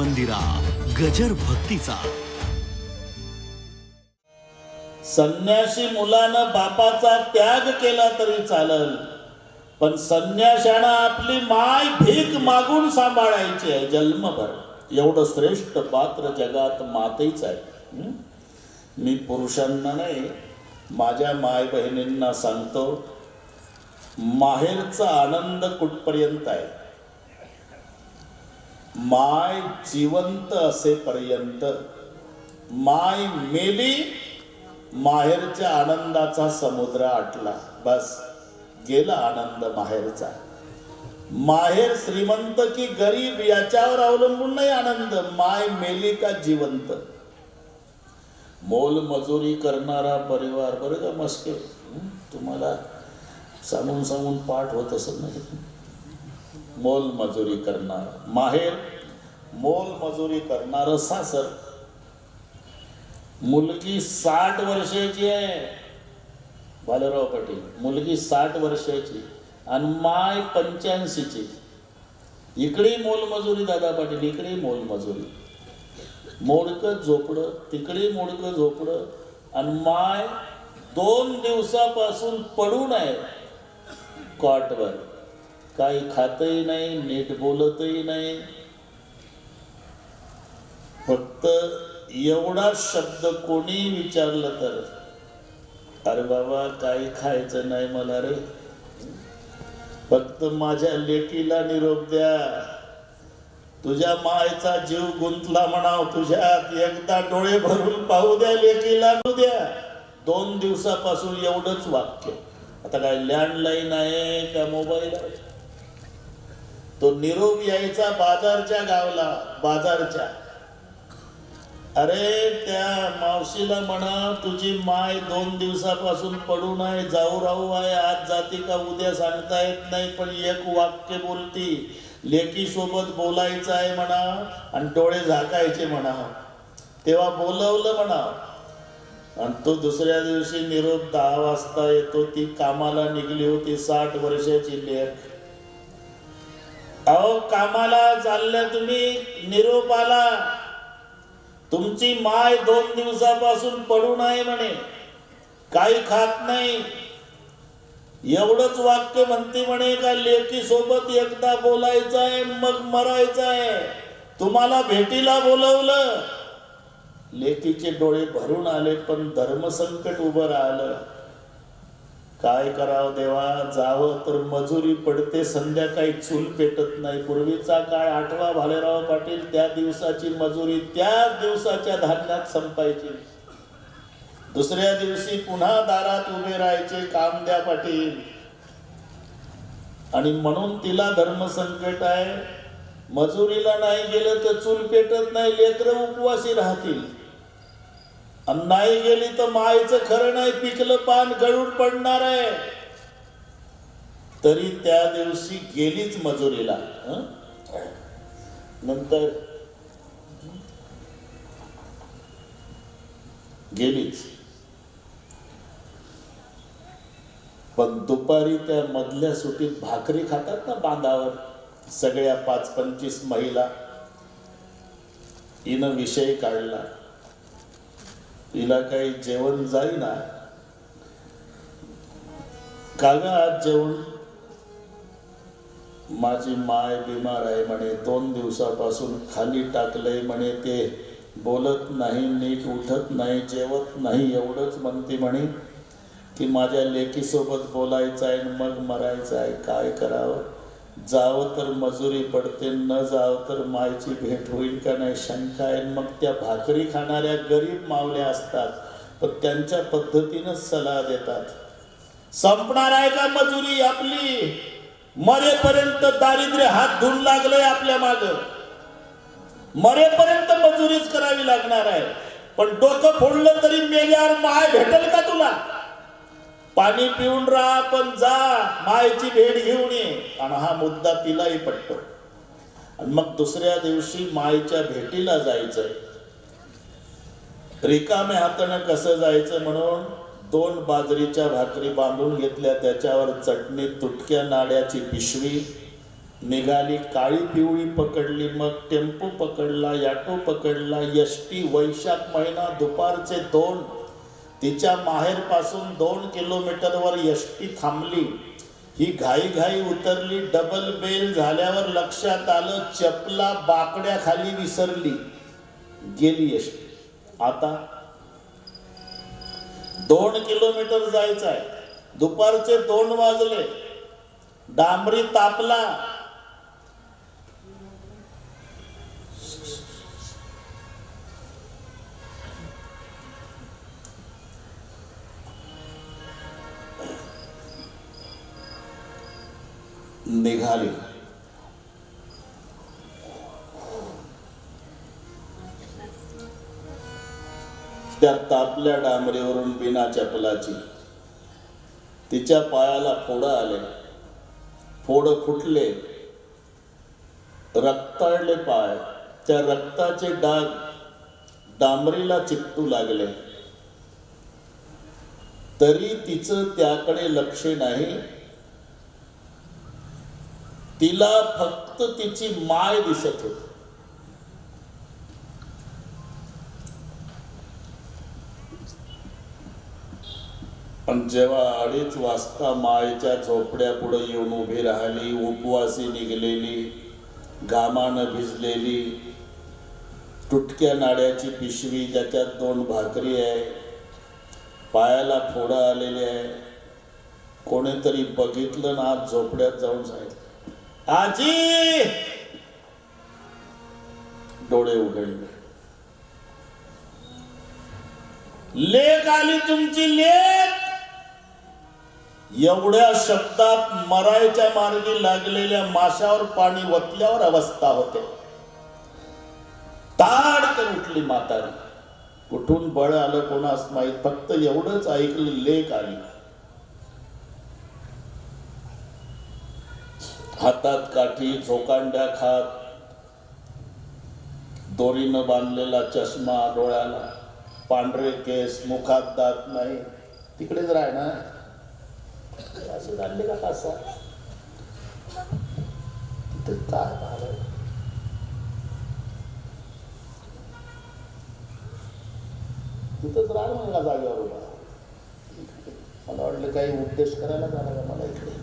मंदिरा गजर भक्तीचा. संन्यासी मुलानं बापाचा त्याग केला तरी चालल. पण संन्याशानं आपली माय भीक मागून सांभाळायची आहे जन्मभर. एवढं श्रेष्ठ पात्र जगात मातेच आहे. मी पुरुषांना नाही माझ्या माय बहिणींना सांगतो माहेरचा आनंद कुठपर्यंत आहे? माय जिवंत असेपर्यंत माय मेली माहेरच्या आनंदाचा समुद्र आटला. बस गेला आनंद माहेरचा. माहेर श्रीमंत की गरीब याच्यावर अवलंबून नाही आनंद माय मेली का जिवंत. मोल मजुरी करणारा परिवार बरं का मस्के तुम्हाला सांगून सांगून पाठ होत असत नाही मोल मजुरी करणार. माहेर मोल मजुरी करणार सासर. मुलगी साठ वर्षाची आहे. बालराव पाटील मुलगी साठ वर्षाची आणि माय पंच्याऐंशीची. इकडे मोलमजुरी दादा पाटील इकडे मोलमजुरी मोडकं झोपडं तिकडे मोडकं झोपडं आणि माय दोन दिवसापासून पडून आहे. कॉटवर काही खातही नाही नीट बोलतही नाही. फक्त एवढा शब्द कोणी विचारलं तर अरे बाबा काही खायचं नाही मला रे. फक्त माझ्या लेकीला निरोप द्या. तुझ्या मायचा जीव गुंतला म्हणाव तुझ्यात. एकदा डोळे भरून पाहू द्या लेकीला द्या. दोन दिवसापासून एवढंच वाक्य. आता काय लँडलाईन आहे का मोबाईल आहे? तो निरोप यायचा बाजारच्या गावला बाजारच्या. अरे त्या मावशीला म्हणा तुझी माय दोन दिवसापासून पडून आहे जाऊ राहू आहे आज जाती का उद्या सांगता येत नाही पण एक वाक्य बोलती लेकी सोबत बोलायचं आहे म्हणा आणि डोळे झाकायचे म्हणा. तेव्हा बोलवलं म्हणा. आणि तो दुसऱ्या दिवशी निरोप दहा वाजता येतो ती कामाला निघली होती साठ वर्षाची लेख अहो कामाला चालल्या तुम्ही निरोप आला तुमची माय दोन दिवसापासून पडून आहे म्हणे. काही खात नाही. एवढंच वाक्य म्हणते म्हणे का लेकी सोबत एकदा बोलायचं आहे मग मरायचं आहे तुम्हाला भेटीला बोलवलं. लेकीचे डोळे भरून आले पण धर्मसंकट उभं राहिलं. काय करावं देवा? जावं तर मजुरी पडते संध्याकाळी चूल पेटत नाही. पूर्वीचा काळ आठवा भालेराव पाटील त्या दिवसाची मजुरी त्या दिवसाच्या धान्यात संपायची. दुसऱ्या दिवशी पुन्हा दारात उभे राहायचे काम द्या पाटील. आणि म्हणून तिला धर्मसंकट आहे. मजुरीला नाही गेलं तर चूल पेटत नाही लेकर उपवासी राहतील. आणि नाही गेली तर मायचं खरं नाही पिकलं पान गळून पडणार आहे. तरी त्या दिवशी गेलीच मजुरीला नंतर गेलीच. पण दुपारी त्या मधल्या सुटीत भाकरी खातात ना बांधावर सगळ्या पाच पंचवीस महिला हिनं विषय काढला. तिला काही जेवण जाईना. का ग आज जेवण माझी माय बिमार आहे म्हणे. दोन दिवसापासून खाली टाकलंय म्हणे ते. बोलत नाही नीट उठत नाही जेवत नाही एवढंच म्हणते म्हणे. की माझ्या लेकीसोबत बोलायचं आहे आणि मग मरायचं आहे. काय करावं? जावं तर मजुरी पडते न जावं तर मायची भेट होईल का नाही शंका आहे. मग त्या भाकरी खाणाऱ्या गरीब मावल्या असतात पण त्यांच्या पद्धतीनंच सलाह देतात. संपणार आहे का मजुरी आपली? मरेपर्यंत दारिद्र्य हात धुवून लागलंय आपल्या माग. मरेपर्यंत मजुरीच करावी लागणार आहे. पण डोकं फोडलं तरी मेल्यावर माय भेटल का तुला? पाणी पिऊन राहा पण जा मायची भेट घेऊन ये. आणि हा मुद्दा तिलाही पटतो. आणि मग दुसऱ्या दिवशी मायच्या भेटीला जायचंय. रिकाम्या हातानं कसं जायचं म्हणून दोन बाजरीच्या भाकरी बांधून घेतल्या त्याच्यावर चटणी तुटक्या नाड्याची पिशवी निघाली काळी पिवळी पकडली मग टेम्पो पकडला याटो पकडला यष्टी वैशाख महिना दुपारचे दोन. तिच्या माहेरपासून दोन किलोमीटरवर यष्टी थांबली. ही घाई घाई उतरली डबल बेल झाल्यावर लक्षात आलं चपला बाकड्या खाली विसरली. गेली यष्टी आता दोन किलोमीटर जायचं आहे दुपारचे दोन वाजले. डांबरी तापला. निघाले. त्या तापल्या डांबरीवरून बिना चपलाची तिच्या पायाला फोड आले. फोड फुटले. रक्ताळले पाय. त्या रक्ताचे डाग डांबरीला चिकटू लागले. तरी तिचं त्याकडे लक्ष नाही. तिला फक्त तिची माय दिसत होती. पण जेव्हा अडीच वाजता मायच्या झोपड्या पुढे येऊन उभी राहिली उपवासी निघलेली घामानं भिजलेली तुटक्या नाड्याची पिशवी ज्याच्यात दोन भाकरी आहे पायाला फोडा आलेले आहे कोणीतरी बघितलं ना आज झोपड्यात जाऊन सांगितलं. आजी! डोळे उघडले. लेख आली तुमची लेख एवढ्या शब्दात मरायच्या मार्गी लागलेल्या माशावर पाणी वतल्यावर अवस्था होते. ताडकन उठली म्हातारी. कुठून बळ आलं कोणास माहीत? फक्त एवढंच ऐकलं लेख आली. हातात काठी झोकांड्या खात दोरीनं बांधलेला चष्मा डोळ्याला. पांढरे केस मुखात दात नाही. तिकडेच राह ना? असं झाले का कसा? तिथे काय झालं तिथंच राह म्हणला जागेवर उभा मला वाटलं काही उद्देश करायला झाला का मला इकडे.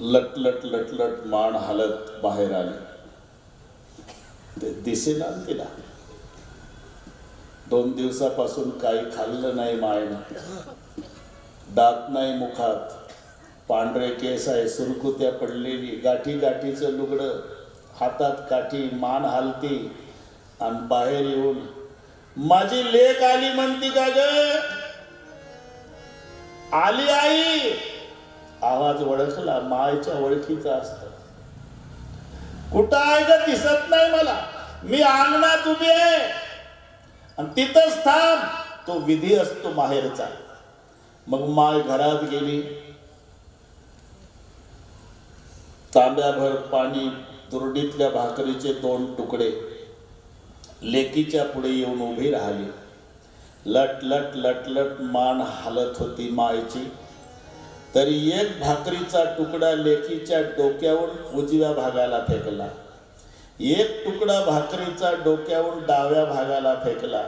लटलट लटलट मान हालत बाहेर आली. ते दिसेना तिला. दोन दिवसापासून काही खाल्लं नाही मायनं. दात नाही मुखात. पांढरे केस आहे सुरकुत्या पडलेली. गाठी गाठीचं लुगडं. हातात काठी मान हालती. आणि बाहेर येऊन माझी लेक आली म्हणती का ग? आली आई आवाज ओळखला मायच्या ओळखीचा असत. कुठं आहे ग दिसत नाही मला? मी अंगणात उभी आहे. आणि तिथंच थांब. तो विधी असतो माहेरचा. मग माय घरात गेली. तांब्याभर पाणी दुर्डीतल्या भाकरीचे दोन तुकडे. लेकीच्या पुढे येऊन उभी राहिली. लट लट लट लट मान हालत होती मायची. तरी एक भाकरीचा तुकडा लेकीच्या डोक्यावरून उजव्या भागाला फेकला. एक तुकडा भाकरीचा डोक्यावरून डाव्या भागाला फेकला.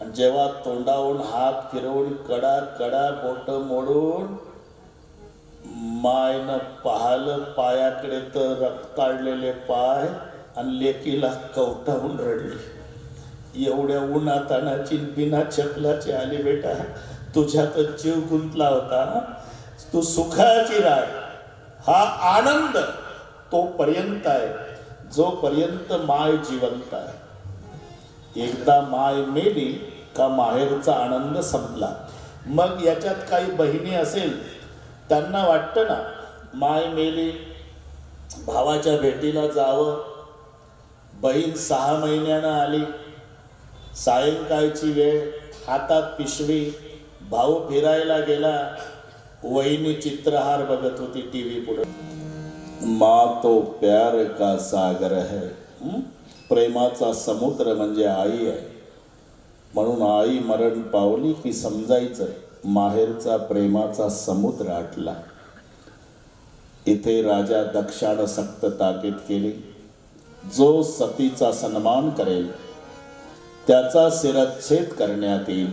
आणि जेव्हा तोंडावरून हात फिरवून कडा कडा बोट मोडून मायनं पाहिलं पायाकडे तर रक्ताळलेले पाय आणि लेकीला कवटावून रडली. एवढ्या उन्हातानाची बिना चपलाची आली बेटा तुझ्यातच जीव गुंतला होता. तू सुखाची राय. हा आनंद तो पर्यंत आहे जोपर्यंत माय जिवंत आहे. एकदा माय मेली का माहेरचा आनंद संपला. मग याच्यात काही बहिणी असेल त्यांना वाटतं ना माय मेली भावाच्या भेटीला जावं. बहीण सहा महिन्यानं आली. सायंकाळची वेळ हातात पिशवी भाऊ फिरायला गेला. वहिनी चित्रहार बघत होती टी व्ही पुढे. माँ तो प्यार का सागर है. हं? प्रेमाचा समुद्र म्हणजे आई आहे. म्हणून आई मरण पावली की समजायचं माहेरचा प्रेमाचा समुद्र आटला. इथे राजा दक्षानं सक्त ताकीद केली. जो सतीचा सन्मान करेल त्याचा शिरच्छेद करण्यात येईल.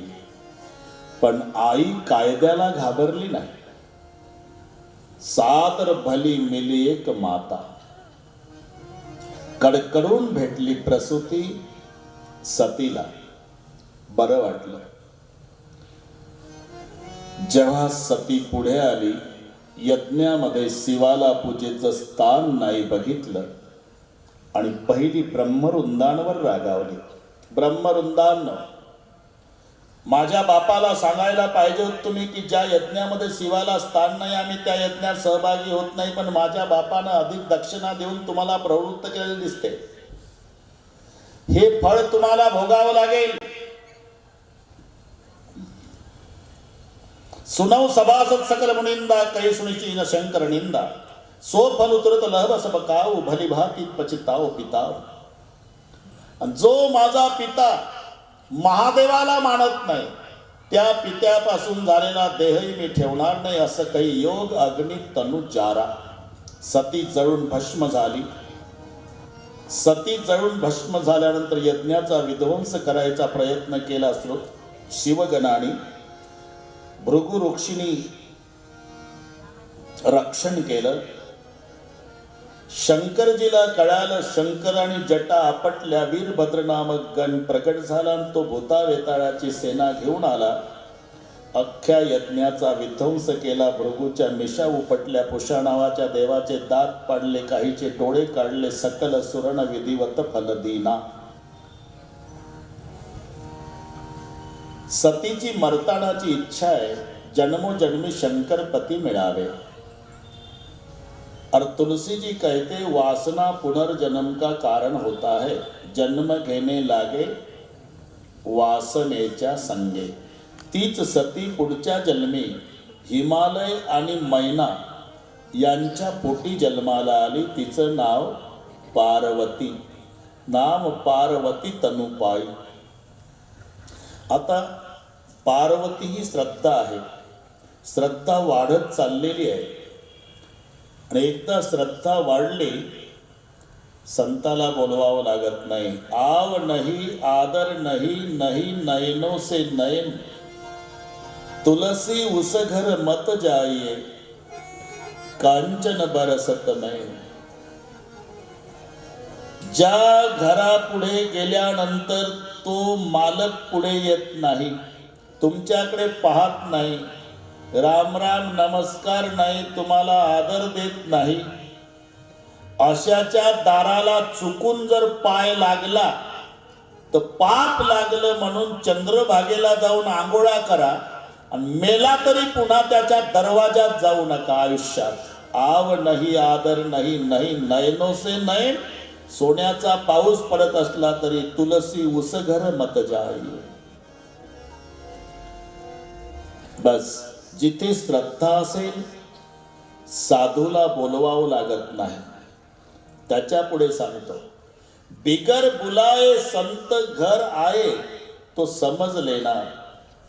पण आई कायद्याला घाबरली नाही. सादर भली मिली एक माता। कडकडून भेटली प्रसूती सतीला। बरं वाटलं। जेव्हा सती पुढे आली यज्ञामध्ये शिवाला पूजेचं स्थान नाही बघितलं आणि पहिली ब्रह्मरुंदांवर रागावली। ब्रह्मरुंदान माझ्या बापाला सांगायला पाहिजे होत तुम्ही की ज्या यज्ञामध्ये शिवाला स्थान नाही आम्ही त्या यज्ञात सहभागी होत नाही पण माझ्या बापानं अधिक दक्षिणा देऊन तुम्हाला प्रवृत्त केलेले दिसते. हे फळ तुम्हाला भोगावं लागेल. सुनव सभासद सकल मुनिंदा कै सुनिची न शंकर निंदा. सो फल उतरत लहब सपकाऊ भली भाती पचिताव पिताव आणि जो माझा पिता महादेवाला मानत नाही. त्या पित्यापासून झालेला देहही मी ठेवणार नाही असं काही योग अग्नी तनु जारा सती जळून भस्म झाली. सती जळून भस्म झाल्यानंतर यज्ञाचा विध्वंस करायचा प्रयत्न केला असलो शिवगणाने भृगु रक्षण केलं. शंकरजीला कळालं शंकर आणि जटा आपटल्या वीरभद्र नामक गण प्रकट झाला आणि तो भूतावेताळाची सेना घेऊन आला. अख्ख्या यज्ञाचा विध्वंस केला भृगूच्या मिशा उपटल्या पुषा नावाच्या देवाचे दात पाडले काहीचे डोळे काढले सकल सुरण विधिवत फलदीना सतीची मरतानाची इच्छा आहे जन्मोजन्मी शंकरपती मिळावे. और तुलसी जी कहते वासना पुनर्जन्म का कारण होता है। जन्म घेणे लागे वासनेच्या संगे. तीच सती पुढच्या जन्मी हिमालय आणि मैना यांच्या पोटी जन्माला आली. तिचं नाव पार्वती. नाम पार्वती तनुपाई आता पार्वती ही श्रद्धा आहे. श्रद्धा वाढत चाललेली आहे. आणि एकदा श्रद्धा वाढली संताला बोलवावं लागत नाही. आव नाही आदर नाही नाही नयनो से नयन. तुलसी उस घर मत जाइए कांचन बरसत नयन. ज्या घरापुढे गेल्यानंतर तो मालक पुढे येत नाही तुमच्याकडे पाहत नाही. राम राम नमस्कार नाही तुम्हाला आदर देत नाही. अशाच्या दाराला चुकून जर पाय लागला तर पाप लागलं म्हणून चंद्रभागेला जाऊन आंघोळा करा आणि मेला तरी पुन्हा त्याच्या दरवाजात जाऊ नका आयुष्यात. आव नाही आदर नाही नाही नयनो से नयन. सोन्याचा पाऊस पडत असला तरी तुलसी उसघर मत जाई. बस. जिथे श्रद्धा असेल साधूला बोलवावं लागत नाही. त्याच्या पुढे सांगतो बिगर बुलाए संत घर आए तो समज लेना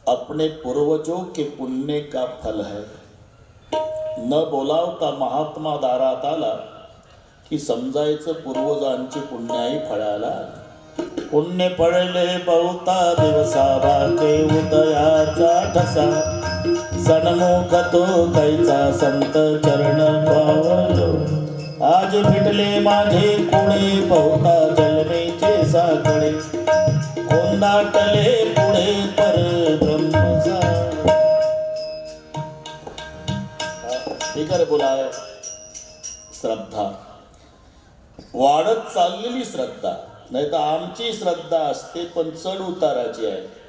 अपने पूर्वजों के पुण्य का फल है. न बोलावता महात्मा दारात आला की समजायचं पूर्वजांची पुण्याही फळाला. पुण्य पडले बहुता दिवसा उदयाचा ठसा. सन्मुख तो कैचा संत चरण पावलो. आज भेटले माझे कोणी बहुता जन्मेचे साकडे कोंदाटले पुढे पर ब्रह्मसा बोला बोलाय श्रद्धा. वाढत चाललेली श्रद्धा. नाही तर आमची श्रद्धा असते पण चढ उताराची आहे.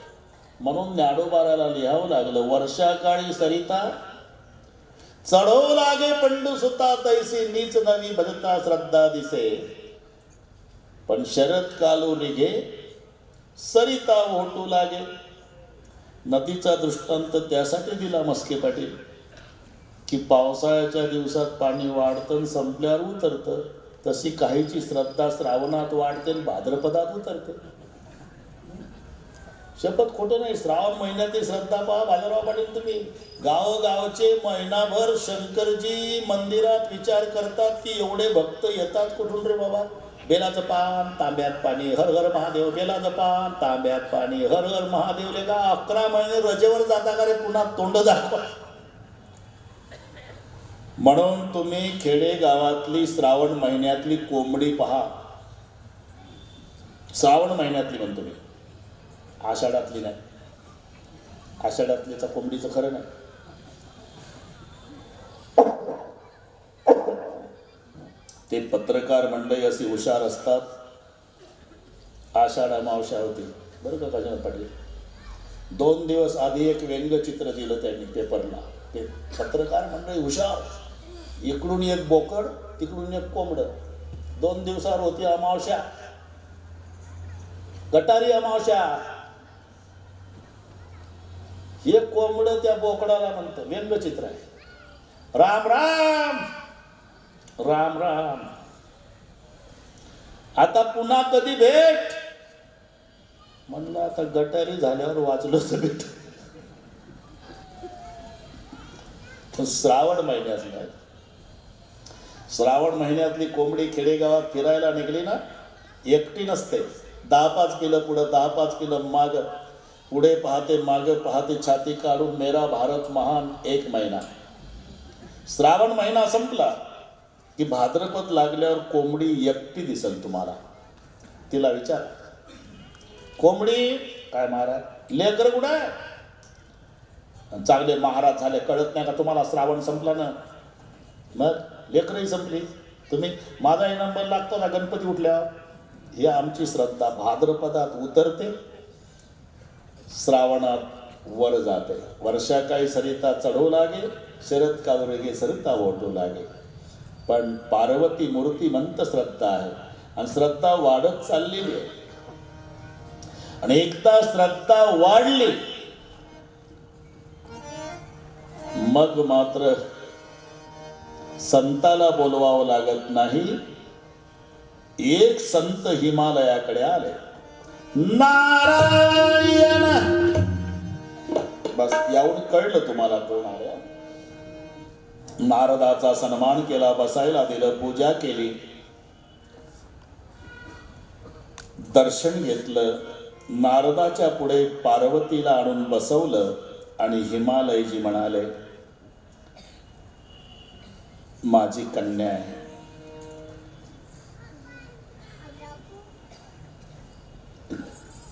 म्हणून ज्ञानोबाराला लिहावं लागलं वर्षाकाळी सरिता चढव लागे पंडू सुता तैसी नीच नवी भजता श्रद्धा दिसे. पण शरद कालू निघे सरिता ओटू लागे. नदीचा दृष्टांत त्यासाठी दिला मस्के पाटील की पावसाळ्याच्या दिवसात पाणी वाढतं संपल्यावर उतरतं तशी काहीची श्रद्धा श्रावणात वाढते आणि भाद्रपदात उतरते. शपथ खोटं नाही. श्रावण महिन्यातील श्रद्धा पहा बाजारभाव पाटील तुम्ही. गावोगावचे महिनाभर शंकरजी मंदिरात विचार करतात की एवढे भक्त येतात कुठून रे बाबा? बेलाचं पान तांब्यात पाणी हर हर महादेव बेलाचं पान तांब्यात पाणी हर हर महादेवले का अकरा महिने रजेवर जाता का रे? पुन्हा तोंड दाखवा. म्हणून तुम्ही खेडेगावातली श्रावण महिन्यातली कोंबडी पहा. श्रावण महिन्यातली म्हणतो मी. आषाढातली नाही. आषाढातलीचा कोंबडीचं खरं नाही. ते पत्रकार मंडळी अशी हुशार असतात. आषाढ अमावश्या होती. बरं का गजानन पाटील? दोन दिवस आधी एक व्यंगचित्र दिलं त्यांनी पेपरला. ते पत्रकार मंडळी हुशार. इकडून एक बोकड तिकडून एक कोंबड. दोन दिवसावर होती अमावश्या गटारी अमावस्या हे कोंबड त्या बोकडाला म्हणतं व्यंगचित्र आहे. राम राम! राम राम! आता पुन्हा कधी भेट? म्हणलं आता गटारी झाल्यावर वाचलोच भेट पण श्रावण महिन्यात श्रावण महिन्यातली कोंबडी खेडेगावात फिरायला निघली ना एकटी नसते. दहा पाच किलो पुढं दहा पाच किलो माग. पुढे पाहते माग पाहते छाती काढून मेरा भारत महान एक महिना. श्रावण महिना संपला की भाद्रपद लागल्यावर कोंबडी एकटी दिसल तुम्हाला. तिला विचार. कोंबडी काय महाराज? लेकर कुठं चांगले महाराज झाले कळत नाही का तुम्हाला श्रावण संपला ना मग लेकरही संपली. तुम्ही माझाही नंबर लागतो ना गणपती उठल्यावर? ही आमची श्रद्धा भाद्रपदात उतरते. श्रावणात वर जाते. वर्षा काही सरिता चढू लागे शरद कालुरेगे सरिता ओढू लागे पण पार्वती मूर्तिमंत श्रद्धा आहे आणि श्रद्धा वाढत चाललेली आहे. आणि एकदा श्रद्धा वाढली मग मात्र संताला बोलवावं लागत नाही. एक संत हिमालयाकडे आले. नारायण. बस यावून कळलं तुम्हाला तो नारदाचा सन्मान केला बसायला दिलं पूजा केली. दर्शन घेतलं नारदाच्या पुढे पार्वतीला आणून बसवलं आणि हिमालयजी म्हणाले माझी कन्या आहे.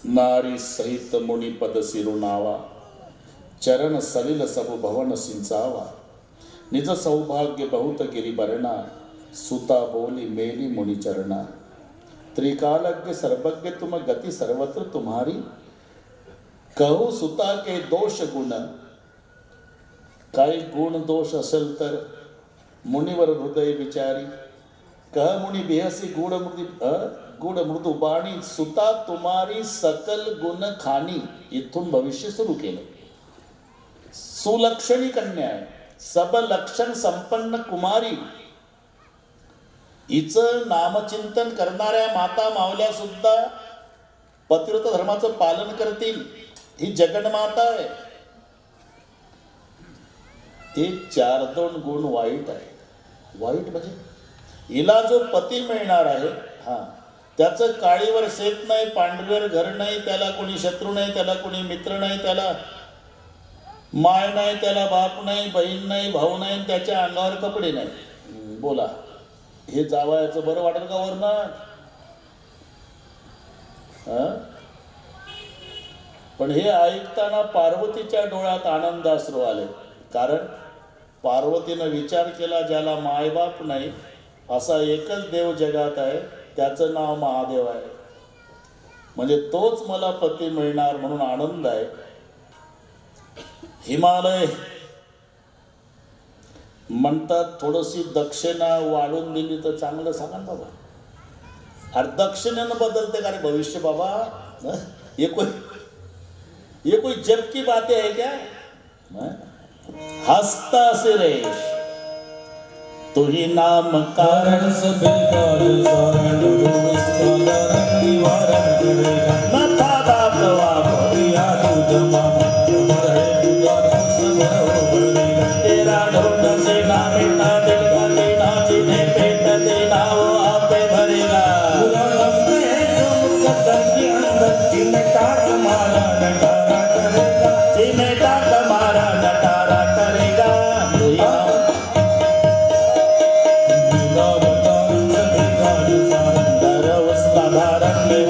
नारी सहित मुनी पद सिरुनावा चरण सलिल सब भवन सिंचावा निज सौभाग्य बहुत गिरी सुता बोली मेली मुनि चरणा। त्रिकालज्ञ सर्वज्ञ तुम गति सर्वत्र तुम्हारी कहू सुता के दोष गुण। काही गुण दोष असेल तर मुनिवर हृदय विचारी कहमुनी बेहसी गुड़ मृदु गुड़ मृदू बाणी सुता तुम्हारी सकल गुण खानी इथून भविष्य सुरू केलं। सुलक्षणी कन्या आहे सबलक्षण संपन्न कुमारी। हिचं नामचिंतन करणाऱ्या माता मावल्या सुद्धा पतिव्रत धर्माचं पालन करतील ही जगन्माता आहे। हे चार दोन गुण वाईट आहे वाईट म्हणजे हिला जो पती मिळणार आहे हा त्याचं काळीवर शेत नाही पांढरीवर घर नाही त्याला कोणी शत्रू नाही त्याला कोणी मित्र नाही त्याला माय नाही त्याला बाप नाही बहीण नाही भाऊ नाही त्याच्या अंगावर कपडे नाही. बोला हे जावायचं बरं वाटेल का वरनं? हं? पण हे ऐकताना पार्वतीच्या डोळ्यात आनंदाश्रू आले. कारण पार्वतीनं विचार केला ज्याला मायबाप नाही असा एकच देव जगात आहे त्याचं नाव महादेव आहे. म्हणजे तोच मला पती मिळणार म्हणून आनंद आहे. हिमालय म्हणतात थोडीशी दक्षिणा वाढून दिली तर चांगलं सांगा ना बाबा. अरे दक्षिणेनं बदलते का रे भविष्य बाबा? हं? ये कोई ये कोई जब की बातें है क्या? हं? हसता से रेश तुही नाम कारण कारण सभे Tabarande